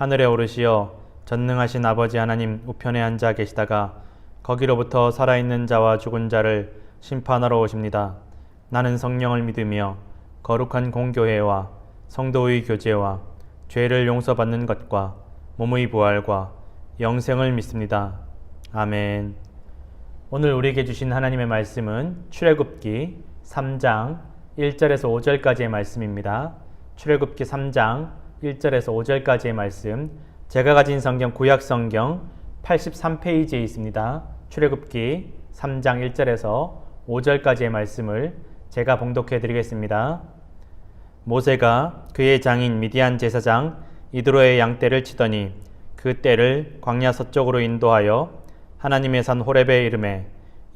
하늘에 오르시어 전능하신 아버지 하나님 우편에 앉아 계시다가 거기로부터 살아있는 자와 죽은 자를 심판하러 오십니다. 나는 성령을 믿으며 거룩한 공교회와 성도의 교제와 죄를 용서받는 것과 몸의 부활과 영생을 믿습니다. 아멘. 오늘 우리에게 주신 하나님의 말씀은 출애굽기 3장 1절에서 5절까지의 말씀입니다. 출애굽기 3장 1절에서 5절까지의 말씀 제가 가진 성경 구약 성경 83페이지에 있습니다. 출애굽기 3장 1절에서 5절까지의 말씀을 제가 봉독해 드리겠습니다. 모세가 그의 장인 미디안 제사장 이드로의 양떼를 치더니 그 떼를 광야 서쪽으로 인도하여 하나님의 산 호렙에 이름에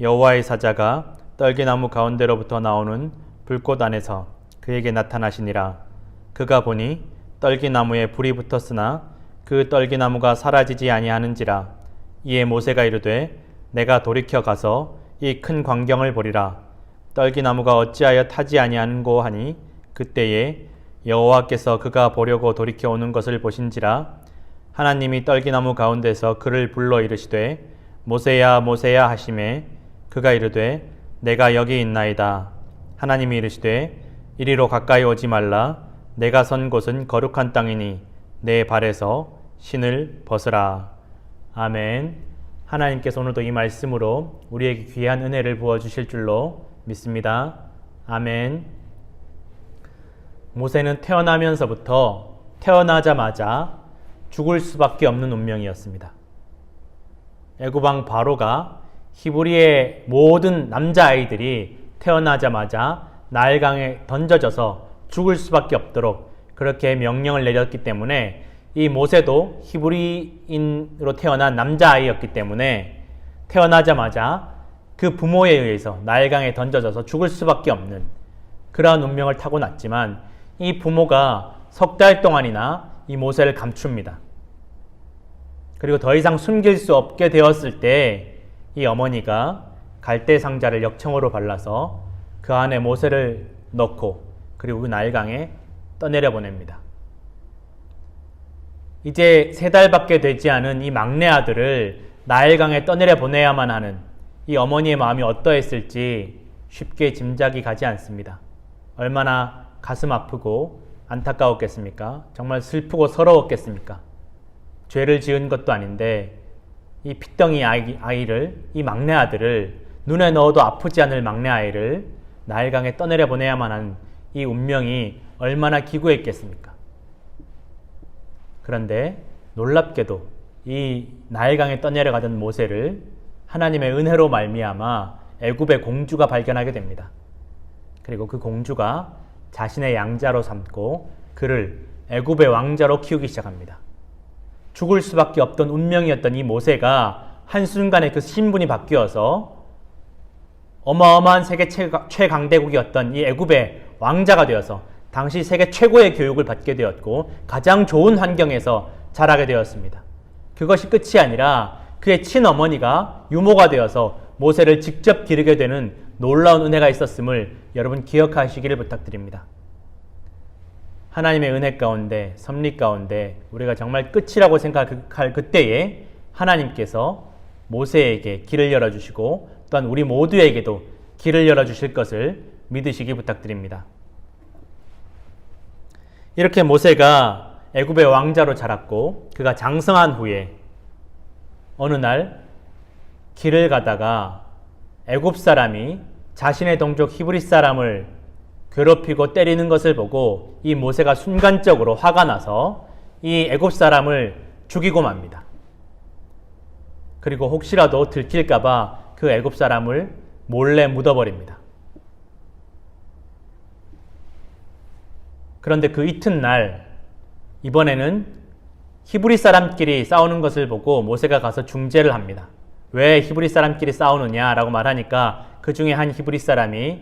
여호와의 사자가 떨기나무 가운데로부터 나오는 불꽃 안에서 그에게 나타나시니라 그가 보니 떨기나무에 불이 붙었으나 그 떨기나무가 사라지지 아니하는지라 이에 모세가 이르되 내가 돌이켜 가서 이 큰 광경을 보리라. 떨기나무가 어찌하여 타지 아니하는고 하니 그때에 여호와께서 그가 보려고 돌이켜 오는 것을 보신지라 하나님이 떨기나무 가운데서 그를 불러 이르시되 모세야 모세야 하심에 그가 이르되 내가 여기 있나이다. 하나님이 이르시되 이리로 가까이 오지 말라 내가 선 곳은 거룩한 땅이니 내 발에서 신을 벗으라. 아멘. 하나님께서 오늘도 이 말씀으로 우리에게 귀한 은혜를 부어 주실 줄로 믿습니다. 아멘. 모세는 태어나면서부터 태어나자마자 죽을 수밖에 없는 운명이었습니다. 애굽왕 바로가 히브리의 모든 남자 아이들이 태어나자마자 나일강에 던져져서 죽을 수밖에 없도록 그렇게 명령을 내렸기 때문에 이 모세도 히브리인으로 태어난 남자아이였기 때문에 태어나자마자 그 부모에 의해서 나일강에 던져져서 죽을 수밖에 없는 그러한 운명을 타고났지만 이 부모가 석 달 동안이나 이 모세를 감춥니다. 그리고 더 이상 숨길 수 없게 되었을 때 이 어머니가 갈대 상자를 역청으로 발라서 그 안에 모세를 넣고 그리고 그 나일강에 떠내려 보냅니다. 이제 세 달밖에 되지 않은 이 막내 아들을 나일강에 떠내려 보내야만 하는 이 어머니의 마음이 어떠했을지 쉽게 짐작이 가지 않습니다. 얼마나 가슴 아프고 안타까웠겠습니까? 정말 슬프고 서러웠겠습니까? 죄를 지은 것도 아닌데 이 핏덩이 아이, 아이를 이 막내 아들을 눈에 넣어도 아프지 않을 막내 아이를 나일강에 떠내려 보내야만 하는 이 운명이 얼마나 기구했겠습니까? 그런데 놀랍게도 이 나일강에 떠내려가던 모세를 하나님의 은혜로 말미암아 애굽의 공주가 발견하게 됩니다. 그리고 그 공주가 자신의 양자로 삼고 그를 애굽의 왕자로 키우기 시작합니다. 죽을 수밖에 없던 운명이었던 이 모세가 한순간에 그 신분이 바뀌어서 어마어마한 세계 최강대국이었던 이 애굽의 왕자가 되어서 당시 세계 최고의 교육을 받게 되었고 가장 좋은 환경에서 자라게 되었습니다. 그것이 끝이 아니라 그의 친어머니가 유모가 되어서 모세를 직접 기르게 되는 놀라운 은혜가 있었음을 여러분 기억하시기를 부탁드립니다. 하나님의 은혜 가운데, 섭리 가운데 우리가 정말 끝이라고 생각할 그때에 하나님께서 모세에게 길을 열어주시고 또한 우리 모두에게도 길을 열어주실 것을 믿으시기 부탁드립니다. 이렇게 모세가 애굽의 왕자로 자랐고 그가 장성한 후에 어느 날 길을 가다가 애굽 사람이 자신의 동족 히브리 사람을 괴롭히고 때리는 것을 보고 이 모세가 순간적으로 화가 나서 이 애굽 사람을 죽이고 맙니다. 그리고 혹시라도 들킬까봐 그 애굽 사람을 몰래 묻어버립니다. 그런데 그 이튿날 이번에는 히브리 사람끼리 싸우는 것을 보고 모세가 가서 중재를 합니다. 왜 히브리 사람끼리 싸우느냐라고 말하니까 그 중에 한 히브리 사람이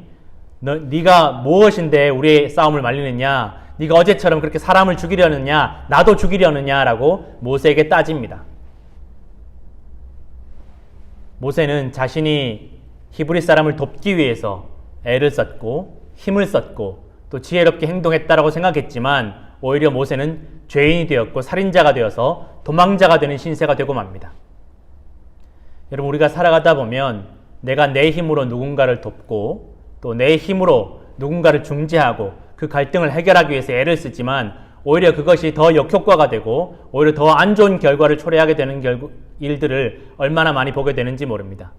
너, 네가 무엇인데 우리의 싸움을 말리느냐? 네가 어제처럼 그렇게 사람을 죽이려느냐? 나도 죽이려느냐라고 모세에게 따집니다. 모세는 자신이 히브리 사람을 돕기 위해서 애를 썼고 힘을 썼고 또 지혜롭게 행동했다라고 생각했지만 오히려 모세는 죄인이 되었고 살인자가 되어서 도망자가 되는 신세가 되고 맙니다. 여러분 우리가 살아가다 보면 내가 내 힘으로 누군가를 돕고 또 내 힘으로 누군가를 중재하고 그 갈등을 해결하기 위해서 애를 쓰지만 오히려 그것이 더 역효과가 되고 오히려 더 안 좋은 결과를 초래하게 되는 일들을 얼마나 많이 보게 되는지 모릅니다.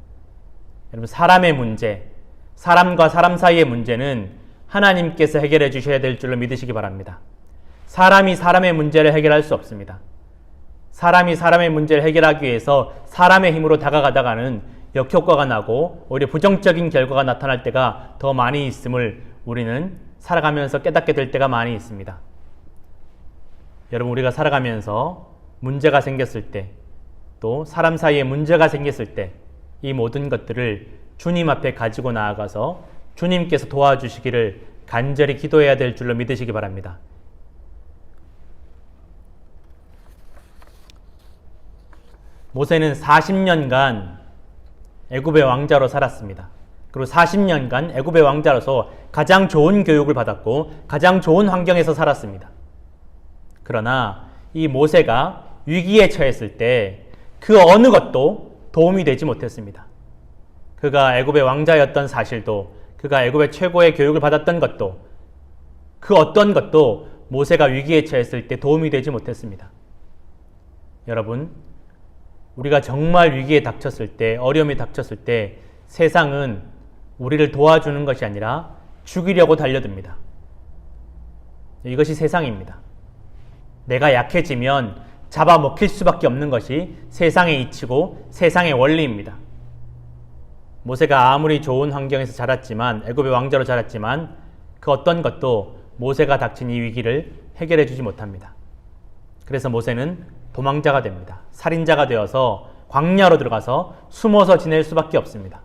여러분 사람의 문제, 사람과 사람 사이의 문제는 하나님께서 해결해 주셔야 될 줄로 믿으시기 바랍니다. 사람이 사람의 문제를 해결할 수 없습니다. 사람이 사람의 문제를 해결하기 위해서 사람의 힘으로 다가가다가는 역효과가 나고 오히려 부정적인 결과가 나타날 때가 더 많이 있음을 우리는 살아가면서 깨닫게 될 때가 많이 있습니다. 여러분 우리가 살아가면서 문제가 생겼을 때 또 사람 사이에 문제가 생겼을 때 이 모든 것들을 주님 앞에 가지고 나아가서 주님께서 도와주시기를 간절히 기도해야 될 줄로 믿으시기 바랍니다. 모세는 40년간 애굽의 왕자로 살았습니다. 그리고 40년간 애굽의 왕자로서 가장 좋은 교육을 받았고 가장 좋은 환경에서 살았습니다. 그러나 이 모세가 위기에 처했을 때 그 어느 것도 도움이 되지 못했습니다. 그가 애굽의 왕자였던 사실도 그가 애굽의 최고의 교육을 받았던 것도 그 어떤 것도 모세가 위기에 처했을 때 도움이 되지 못했습니다. 여러분, 우리가 정말 위기에 닥쳤을 때, 어려움이 닥쳤을 때 세상은 우리를 도와주는 것이 아니라 죽이려고 달려듭니다. 이것이 세상입니다. 내가 약해지면 잡아먹힐 수밖에 없는 것이 세상의 이치고 세상의 원리입니다. 모세가 아무리 좋은 환경에서 자랐지만 애굽의 왕자로 자랐지만 그 어떤 것도 모세가 닥친 이 위기를 해결해 주지 못합니다. 그래서 모세는 도망자가 됩니다. 살인자가 되어서 광야로 들어가서 숨어서 지낼 수밖에 없습니다.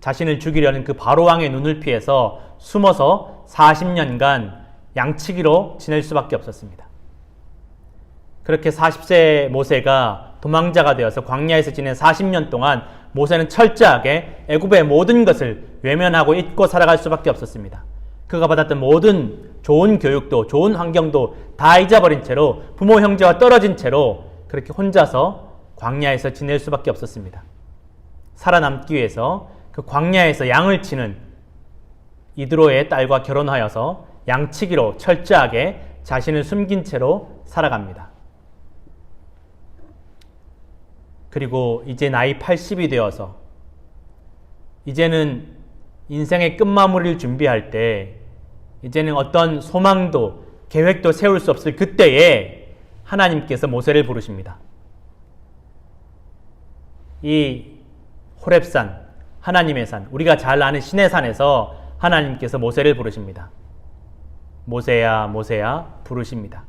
자신을 죽이려는 그 바로왕의 눈을 피해서 숨어서 40년간 양치기로 지낼 수밖에 없었습니다. 그렇게 40세 모세가 도망자가 되어서 광야에서 지낸 40년 동안 모세는 철저하게 애굽의 모든 것을 외면하고 잊고 살아갈 수밖에 없었습니다. 그가 받았던 모든 좋은 교육도 좋은 환경도 다 잊어버린 채로 부모 형제와 떨어진 채로 그렇게 혼자서 광야에서 지낼 수밖에 없었습니다. 살아남기 위해서 그 광야에서 양을 치는 이드로의 딸과 결혼하여서 양치기로 철저하게 자신을 숨긴 채로 살아갑니다. 그리고 이제 나이 80이 되어서 이제는 인생의 끝마무리를 준비할 때 이제는 어떤 소망도 계획도 세울 수 없을 그때에 하나님께서 모세를 부르십니다. 이 호렙산, 하나님의 산, 우리가 잘 아는 신의 산에서 하나님께서 모세를 부르십니다. 모세야, 모세야, 부르십니다.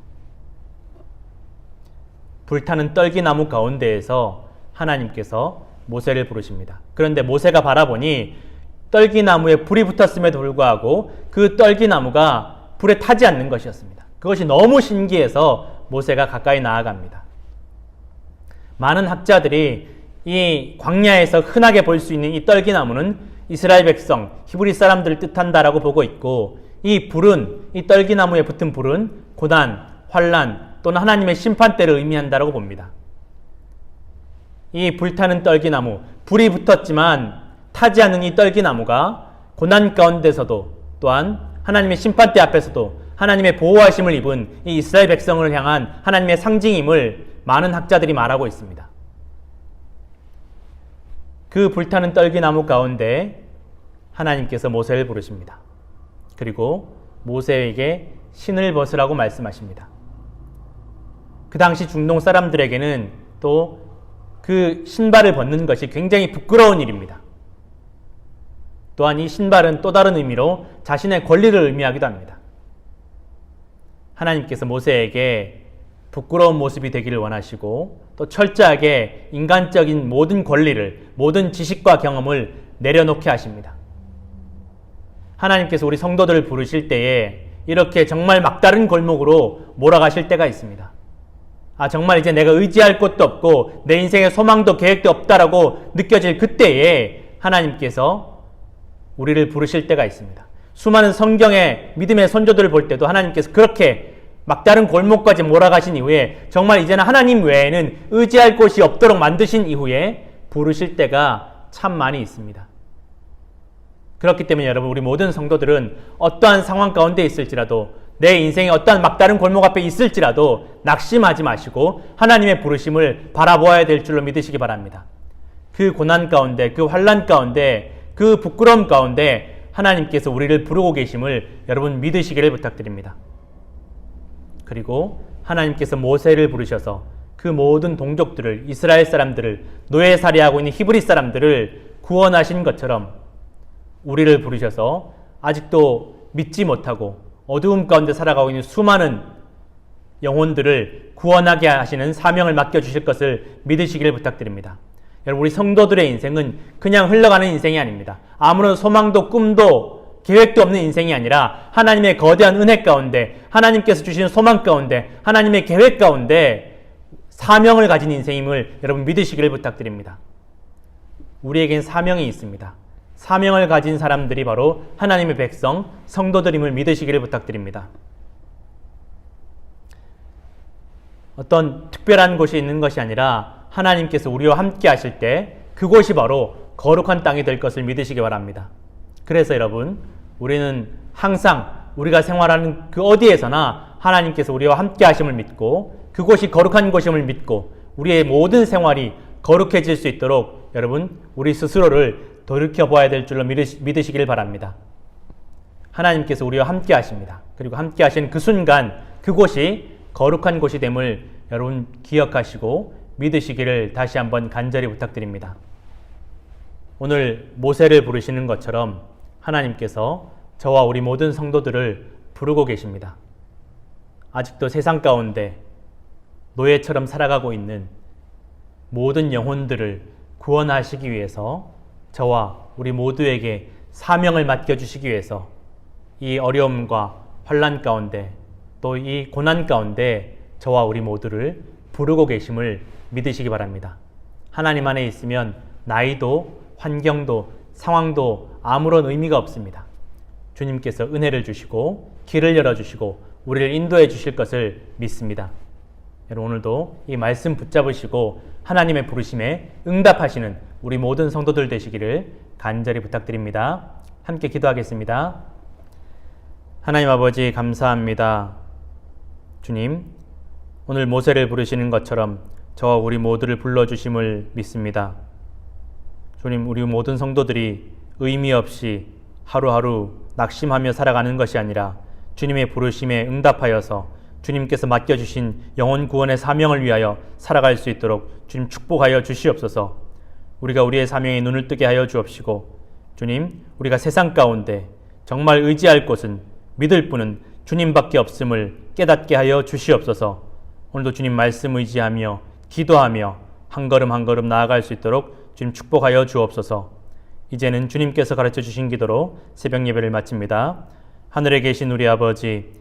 불타는 떨기나무 가운데에서 하나님께서 모세를 부르십니다. 그런데 모세가 바라보니 떨기나무에 불이 붙었음에도 불구하고 그 떨기나무가 불에 타지 않는 것이었습니다. 그것이 너무 신기해서 모세가 가까이 나아갑니다. 많은 학자들이 이 광야에서 흔하게 볼 수 있는 이 떨기나무는 이스라엘 백성, 히브리 사람들을 뜻한다라고 보고 있고 이 불은 이 떨기나무에 붙은 불은 고난, 환란 또는 하나님의 심판 때를 의미한다라고 봅니다. 이 불타는 떨기나무, 불이 붙었지만 타지 않는 이 떨기나무가 고난 가운데서도 또한 하나님의 심판대 앞에서도 하나님의 보호하심을 입은 이 이스라엘 백성을 향한 하나님의 상징임을 많은 학자들이 말하고 있습니다. 그 불타는 떨기나무 가운데 하나님께서 모세를 부르십니다. 그리고 모세에게 신을 벗으라고 말씀하십니다. 그 당시 중동 사람들에게는 또 그 신발을 벗는 것이 굉장히 부끄러운 일입니다. 또한 이 신발은 또 다른 의미로 자신의 권리를 의미하기도 합니다. 하나님께서 모세에게 부끄러운 모습이 되기를 원하시고 또 철저하게 인간적인 모든 권리를 모든 지식과 경험을 내려놓게 하십니다. 하나님께서 우리 성도들을 부르실 때에 이렇게 정말 막다른 골목으로 몰아가실 때가 있습니다. 아, 정말 이제 내가 의지할 곳도 없고 내 인생의 소망도 계획도 없다라고 느껴질 그때에 하나님께서 우리를 부르실 때가 있습니다. 수많은 성경의 믿음의 선조들을 볼 때도 하나님께서 그렇게 막다른 골목까지 몰아가신 이후에 정말 이제는 하나님 외에는 의지할 곳이 없도록 만드신 이후에 부르실 때가 참 많이 있습니다. 그렇기 때문에 여러분 우리 모든 성도들은 어떠한 상황 가운데 있을지라도 내 인생에 어떠한 막다른 골목 앞에 있을지라도 낙심하지 마시고 하나님의 부르심을 바라보아야 될 줄로 믿으시기 바랍니다. 그 고난 가운데 그 환란 가운데 그 부끄러움 가운데 하나님께서 우리를 부르고 계심을 여러분 믿으시기를 부탁드립니다. 그리고 하나님께서 모세를 부르셔서 그 모든 동족들을 이스라엘 사람들을 노예살이하고 있는 히브리 사람들을 구원하신 것처럼 우리를 부르셔서 아직도 믿지 못하고 어두움 가운데 살아가고 있는 수많은 영혼들을 구원하게 하시는 사명을 맡겨주실 것을 믿으시기를 부탁드립니다. 여러분, 우리 성도들의 인생은 그냥 흘러가는 인생이 아닙니다. 아무런 소망도 꿈도 계획도 없는 인생이 아니라 하나님의 거대한 은혜 가운데, 하나님께서 주시는 소망 가운데, 하나님의 계획 가운데 사명을 가진 인생임을 여러분 믿으시기를 부탁드립니다. 우리에겐 사명이 있습니다. 사명을 가진 사람들이 바로 하나님의 백성, 성도들임을 믿으시기를 부탁드립니다. 어떤 특별한 곳이 있는 것이 아니라 하나님께서 우리와 함께 하실 때 그곳이 바로 거룩한 땅이 될 것을 믿으시기 바랍니다. 그래서 여러분, 우리는 항상 우리가 생활하는 그 어디에서나 하나님께서 우리와 함께 하심을 믿고 그곳이 거룩한 곳임을 믿고 우리의 모든 생활이 거룩해질 수 있도록 여러분, 우리 스스로를 돌이켜 보아야 될 줄로 믿으시길 바랍니다. 하나님께서 우리와 함께 하십니다. 그리고 함께 하신 그 순간 그곳이 거룩한 곳이 됨을 여러분 기억하시고 믿으시기를 다시 한번 간절히 부탁드립니다. 오늘 모세를 부르시는 것처럼 하나님께서 저와 우리 모든 성도들을 부르고 계십니다. 아직도 세상 가운데 노예처럼 살아가고 있는 모든 영혼들을 구원하시기 위해서 저와 우리 모두에게 사명을 맡겨 주시기 위해서 이 어려움과 환란 가운데 또 이 고난 가운데 저와 우리 모두를 부르고 계심을 믿으시기 바랍니다. 하나님 안에 있으면 나이도 환경도 상황도 아무런 의미가 없습니다. 주님께서 은혜를 주시고 길을 열어 주시고 우리를 인도해 주실 것을 믿습니다. 오늘도 이 말씀 붙잡으시고 하나님의 부르심에 응답하시는 우리 모든 성도들 되시기를 간절히 부탁드립니다. 함께 기도하겠습니다. 하나님 아버지 감사합니다. 주님, 오늘 모세를 부르시는 것처럼 저와 우리 모두를 불러주심을 믿습니다. 주님, 우리 모든 성도들이 의미 없이 하루하루 낙심하며 살아가는 것이 아니라 주님의 부르심에 응답하여서 주님께서 맡겨주신 영혼 구원의 사명을 위하여 살아갈 수 있도록 주님 축복하여 주시옵소서. 우리가 우리의 사명에 눈을 뜨게 하여 주옵시고 주님 우리가 세상 가운데 정말 의지할 곳은 믿을 분은 주님밖에 없음을 깨닫게 하여 주시옵소서. 오늘도 주님 말씀 의지하며 기도하며 한 걸음 한 걸음 나아갈 수 있도록 주님 축복하여 주옵소서. 이제는 주님께서 가르쳐 주신 기도로 새벽 예배를 마칩니다. 하늘에 계신 우리 아버지